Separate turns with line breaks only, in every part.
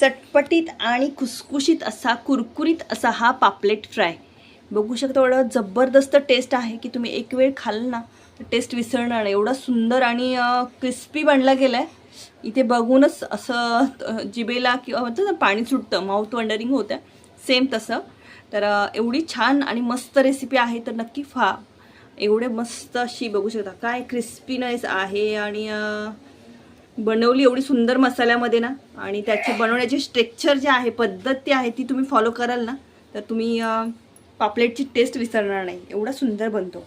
चटपटीत आणि खुसखुशीत असा कुरकुरीत असा हा पापलेट फ्राय. बघू शकता एवढं जबरदस्त टेस्ट आहे की तुम्ही एक वेळ खाल ना तर टेस्ट विसरणार नाही. एवढा सुंदर आणि क्रिस्पी बनला गेला आहे इथे बघूनच असं जिबेला किंवा म्हणतो ना पाणी सुटतं माउथ वंडरिंग होतं सेम तसं. तर एवढी छान आणि मस्त रेसिपी आहे तर नक्की फा एवढे मस्त अशी बघू शकता. काय क्रिस्पीनेस आहे आणि बनवली एवढी सुंदर मसाल्यामध्ये ना आणि त्याचे बनवण्याची स्ट्रेक्चर जे आहे पद्धत ती आहे ती तुम्ही फॉलो कराल ना तर तुम्ही पापलेटची टेस्ट विसरणार नाही. एवढा सुंदर बनतो.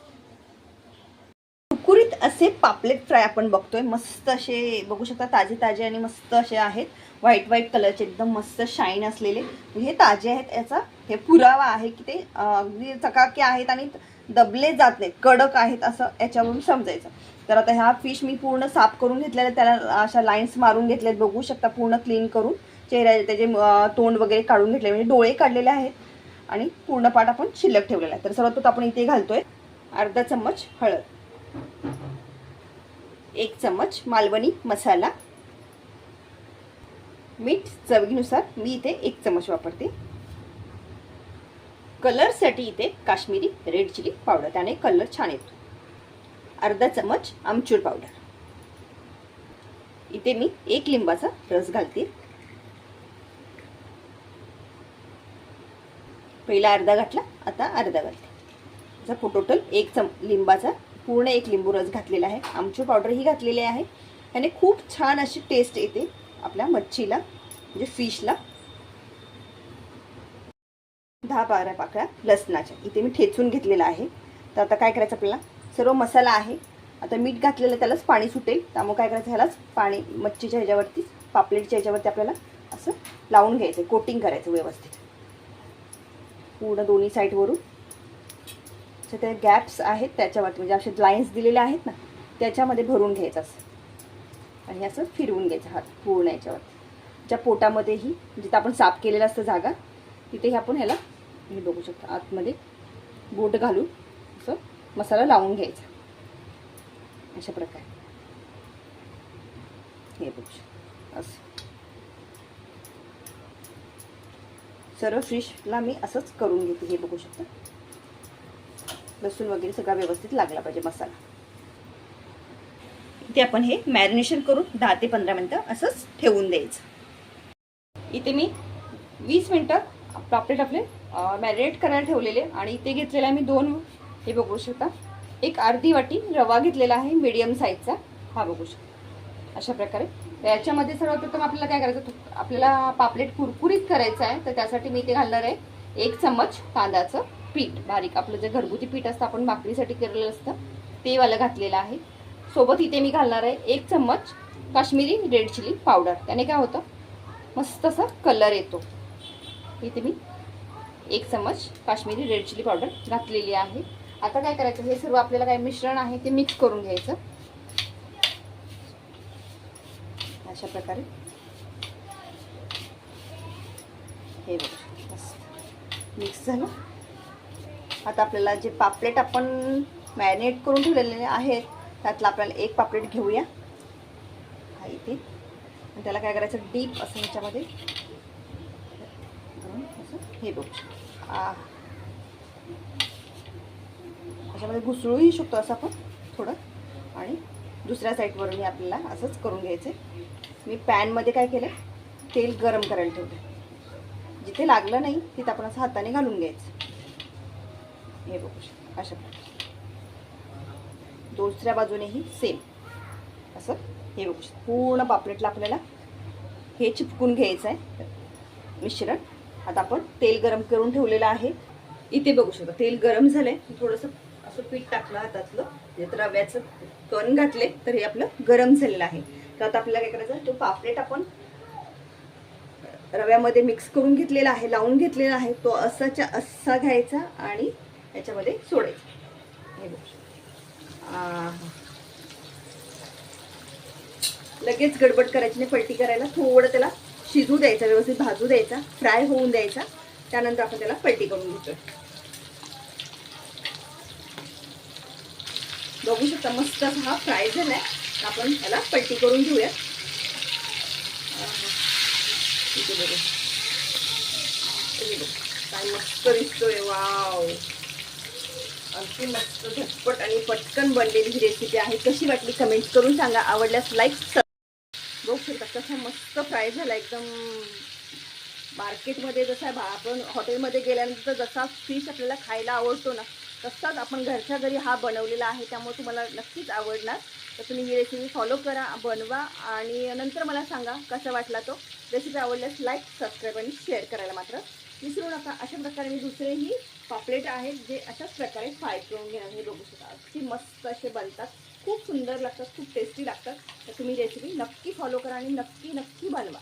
कुरकुरीत असे पापलेट फ्राय आपण बघतोय. मस्त असे बघू शकता ताजे ताजे आणि मस्त असे आहेत. व्हाईट व्हाईट कलरचे एकदम मस्त शाईन असलेले. हे ताजे आहेत याचा हे पुरावा आहे की ते अगदी चकाके आहेत आणि दबले जात नाहीत. कडक आहेत असं याच्यावरून समजायचं. तर आता ह्या फिश मी पूर्ण साफ करून घेतलेल्या त्याला अशा लाईन्स मारून घेतल्यात बघू शकता पूर्ण क्लीन करून. चेहऱ्या त्याचे तोंड वगैरे काढून घेतले. म्हणजे डोळे काढलेले आहेत. आणि पूर्ण पाठ आपण शिल्लक ठेवलेला आहे. तर सर्वात आपण इथे घालतोय अर्धा चम्मच हळद. एक चम्मच मालवणी मसाला. मीठ चवीनुसार मी इथे एक चम्मच वापरते. कलरसाठी इथे काश्मीरी रेड चिली पावडर त्याने कलर छान येतो. अर्धा चमच आमचूर पावडर. इथे मी एक लिंबाचा रस घालते. पहिला अर्धा घातला आता अर्धा घालते. त्याचा टोटल एक चम लिंबाचा पूर्ण एक लिंबू रस घातलेला आहे. आमचूर पावडर ही घातलेली आहे. त्याने खूप छान अशी टेस्ट येते आपल्या मच्छीला म्हणजे फिशला दहा बारा पाकळ्या लसणाच्या. इथे मी ठेचून घेतलेला आहे. तर आता काय करायचं आपल्याला? सर्व मसाला आहे. आता मीठ घातलेलं त्यालाच पाणी सुटेल. त्यामुळे काय करायचं? ह्यालाच पाणी मच्छीच्या ह्याच्यावरती पापलेटच्या ह्याच्यावरती आपल्याला असं लावून घ्यायचं. कोटिंग करायचं व्यवस्थित. पूर्ण दोन्ही साईडवरून तर ते गॅप्स आहेत त्याच्यावरती. म्हणजे असे लाईन्स दिलेले आहेत ना त्याच्यामध्ये भरून घ्यायचं असं. आणि असं फिरवून घ्यायचं हात पूर्ण याच्यावरती. ज्या पोटामध्येही म्हणजे जिथं आपण साफ केलेलं असतं जागा तिथेही आपण ह्याला हे बघू शकतो. आतमध्ये बोट घालून मसाला लावून घ्यायचा. अशा प्रकारे. हे बघू. शकतो असं. सर्व फिशला मी असंच करून घेते. हे बघू शकता? लसूण वगैरे सगळा व्यवस्थित लागला पाहिजे मसाला. इथे आपण हे मॅरिनेशन करून दहा ते पंधरा मिनटं असंच ठेवून द्यायचं. इथे मी वीस मिनटं पापलेट आपले मॅरिनेट करायला ठेवलेले आणि इथे घेतलेला मी दोन हे बघू शकता. एक अर्धी वाटी रवा घेतलेला आहे मीडियम साईजचा हा बघू शकता. अशा प्रकारे. याच्यामध्ये सर्वप्रथम आपल्याला काय करायचं आपल्याला पापलेट कुरकुरीत करायचं आहे तर त्यासाठी मी इथे घालणार आहे. एक चम्मच तांदळाचं पीठ. बारीक आपलं जे घरगुती पीठ असतं आपण भाकरीसाठी केलेलं असतं ते वाला घातलेलं आहे. सोबत इथे मी घालणार आहे एक चम्मच काश्मीरी रेड चिली पावडर. त्याने काय होतं? मस्त असा कलर येतो. इथे मी एक चम्मच काश्मीरी रेड चिली पावडर घातलेली आहे. आता काय करायचं? हे सर्व आपल्याला काय मिश्रण आहे ते मिक्स करून घ्यायचं. अशा प्रकारे. हे बघ मिक्स झालं. आता आपल्याला जे पापलेट आपण मॅरिनेट करून ठेवलेले आहेत त्यातलं आपल्याला एक पापलेट घेऊया. हा इथे. आणि त्याला काय करायचं? डीप असं ह्याच्यामध्ये. असं हे बघ. आ त्याच्यामध्ये घुसळूही शकतो असं आपण थोडं. आणि दुसऱ्या साईडवरूनही आपल्याला असंच करून घ्यायचं आहे. मी पॅनमध्ये काय केलं? तेल गरम करायला ठेवलं. जिथे लागलं नाही तिथं आपण असं हाताने घालून घ्यायचं. हे बघू शकतो. अशा प्रकारे. दुसऱ्या बाजूनेही सेम असं हे बघू शकतो. पूर्ण पापलेटला आपल्याला हे चिपकून घ्यायचं आहे. मिश्रण. आता आपण तेल गरम करून ठेवलेलं आहे. इथे बघू शकतो. तेल गरम झालं आहे थोडंसं असं पीठ टाकलं हातातलं म्हणजे रव्याचं कण घातले तर हे आपलं गरम झालेलं आहे. तर आता आपल्याला काय करायचं तो पापलेट आपण रव्यामध्ये मिक्स करून घेतलेला आहे लावून घेतलेला आहे तो असाच्या असा घ्यायचा आणि याच्यामध्ये सोडायचा. हे लगेच गडबड करायची नाही पलटी करायला. थोडं त्याला शिजू द्यायचा व्यवस्थित भाजू द्यायचा फ्राय होऊन द्यायचा. त्यानंतर आपण त्याला पलटी करून घेतो बघू शकता मस्त असा हा फ्राय झाला आहे आपण त्याला पलटी करून घेऊया. काय मस्त दिसतोय वाव. अगदी मस्त झटपट आणि पटकन बनलेली ही रेसिपी आहे. कशी वाटली कमेंट करून सांगा. आवडल्यास लाईक बघू शकता कसा मस्त फ्राय झाला. एकदम मार्केटमध्ये जसा भा आपण हॉटेलमध्ये गेल्यानंतर जसा फिश आपल्याला खायला आवडतो ना तसाच आपण घरच्या घरी हा बनवलेला आहे त्यामुळे तुम्हाला नक्कीच आवडणार. तर तुम्ही ही रेसिपी फॉलो करा बनवा आणि नंतर मला सांगा कसा वाटला तो. रेसिपी आवडल्यास लाईक सबस्क्राईब आणि शेअर करायला मात्र विसरू नका. अशा प्रकारे मी दुसरेही पापलेट आहेत जे अशाच प्रकारे फ्राय करून घेणार. हे बघू शकता. अगदी मस्त असे बनतात. खूप सुंदर लागतात खूप टेस्टी लागतात. तर तुम्ही रेसिपी नक्की फॉलो करा आणि नक्की नक्की बनवा.